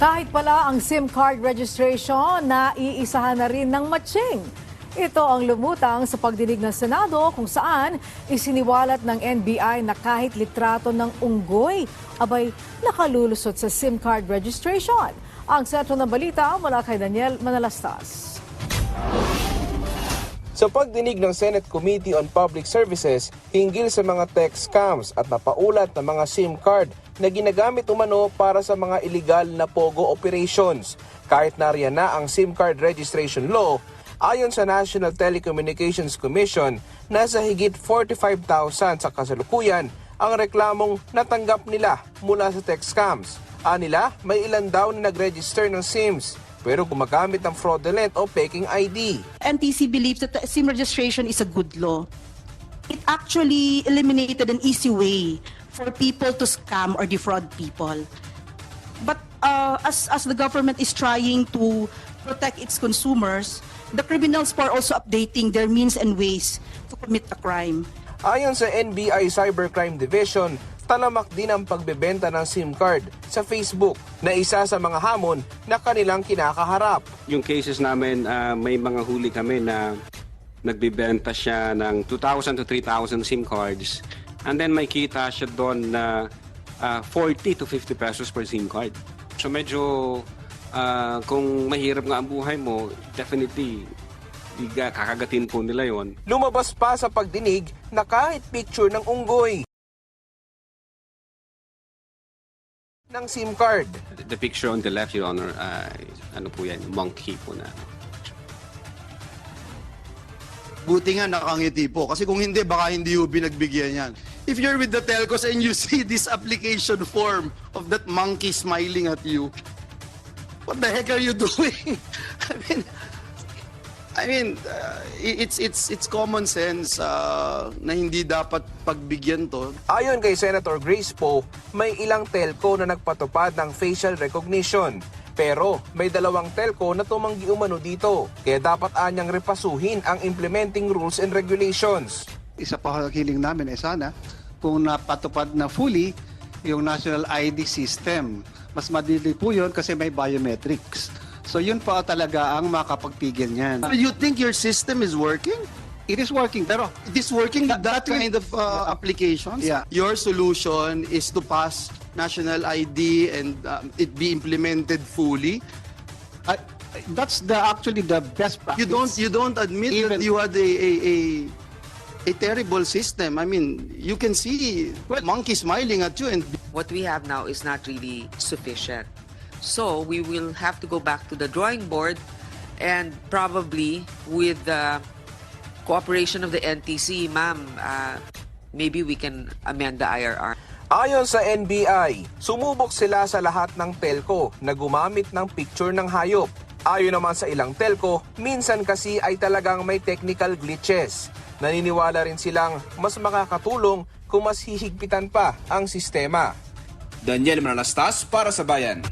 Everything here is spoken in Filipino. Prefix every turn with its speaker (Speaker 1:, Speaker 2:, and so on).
Speaker 1: Kahit pala ang SIM card registration na iisahan na rin ng matching. Ito ang lumutang sa pagdinig ng Senado kung saan isiniwalat ng NBI na kahit litrato ng unggoy abay nakalulusot sa SIM card registration. Ang sentro ng balita mula kay Daniel Manalastas.
Speaker 2: Sa pagdinig ng Senate Committee on Public Services hinggil sa mga text scams at napaulat na mga SIM card na ginagamit umano para sa mga illegal na POGO operations. Kahit nariyan na ang SIM card registration law, ayon sa National Telecommunications Commission, nasa higit 45,000 sa kasalukuyan ang reklamong natanggap nila mula sa text scams. Anila, may ilan daw na nag-register ng SIMs pero gumagamit ng fraudulent o faking ID.
Speaker 3: NTC believes that the SIM registration is a good law. It actually eliminated an easy way for people to scam or defraud people. But uh, as, as the government is trying to protect its consumers, the criminals are also updating their means and ways to commit a crime.
Speaker 2: Ayon sa NBI Cybercrime Division, talamak din ang pagbebenta ng SIM card sa Facebook na isa sa mga hamon na kanilang kinakaharap.
Speaker 4: Yung cases namin, ah, may mga huli kami na nagbibenta siya ng 2,000 to 3,000 SIM cards. And then may kita siya doon na ah, 40 to 50 pesos per SIM card. So medyo ah, kung mahirap nga ang buhay mo, definitely kakagatin po nila yon.
Speaker 2: Lumabas pa sa pagdinig na kahit picture ng unggoy ng SIM card.
Speaker 4: The picture on the left, Your Honor, ah, ano po yan, monkey po na.
Speaker 5: Buti nga nakangiti po. Kasi kung hindi, baka hindi yung binagbigyan yan. If you're with the telcos and you see this application form of that monkey smiling at you, what the heck are you doing? I mean, I mean, uh, it's it's it's common sense uh, na hindi dapat pagbigyan to.
Speaker 2: Ayon kay Senator Grace Poe, may ilang telco na nagpatupad ng facial recognition. Pero may dalawang telco na tumanggi umano dito. Kaya dapat anyang repasuhin ang implementing rules and regulations.
Speaker 6: isa pa hiling namin ay sana kung napatupad na fully yung national ID system. Mas madali po yun kasi may biometrics. So yun pa talaga ang makapagpigil niyan.
Speaker 5: Do you think your system is working?
Speaker 6: It is working pero
Speaker 5: It is working with that,
Speaker 6: That- that
Speaker 5: kind of uh, applications.
Speaker 6: Yeah.
Speaker 5: Your solution is to pass national ID and um, it be implemented fully.
Speaker 6: uh, that's the actually the best practice.
Speaker 5: You don't you don't admit that
Speaker 6: Even-
Speaker 5: you had a a, a a terrible system. I mean, you can see monkey smiling at you and
Speaker 7: what we have now is not really sufficient. So we will have to go back to the drawing board and probably with the cooperation of the NTC, ma'am, uh, maybe we can amend the IRR.
Speaker 2: Ayon sa NBI, sumubok sila sa lahat ng telco na gumamit ng picture ng hayop. Ayon naman sa ilang telco, minsan kasi ay talagang may technical glitches. Naniniwala rin silang mas makakatulong kung mas hihigpitan pa ang sistema.
Speaker 8: Daniel Manalastas para sa Bayan.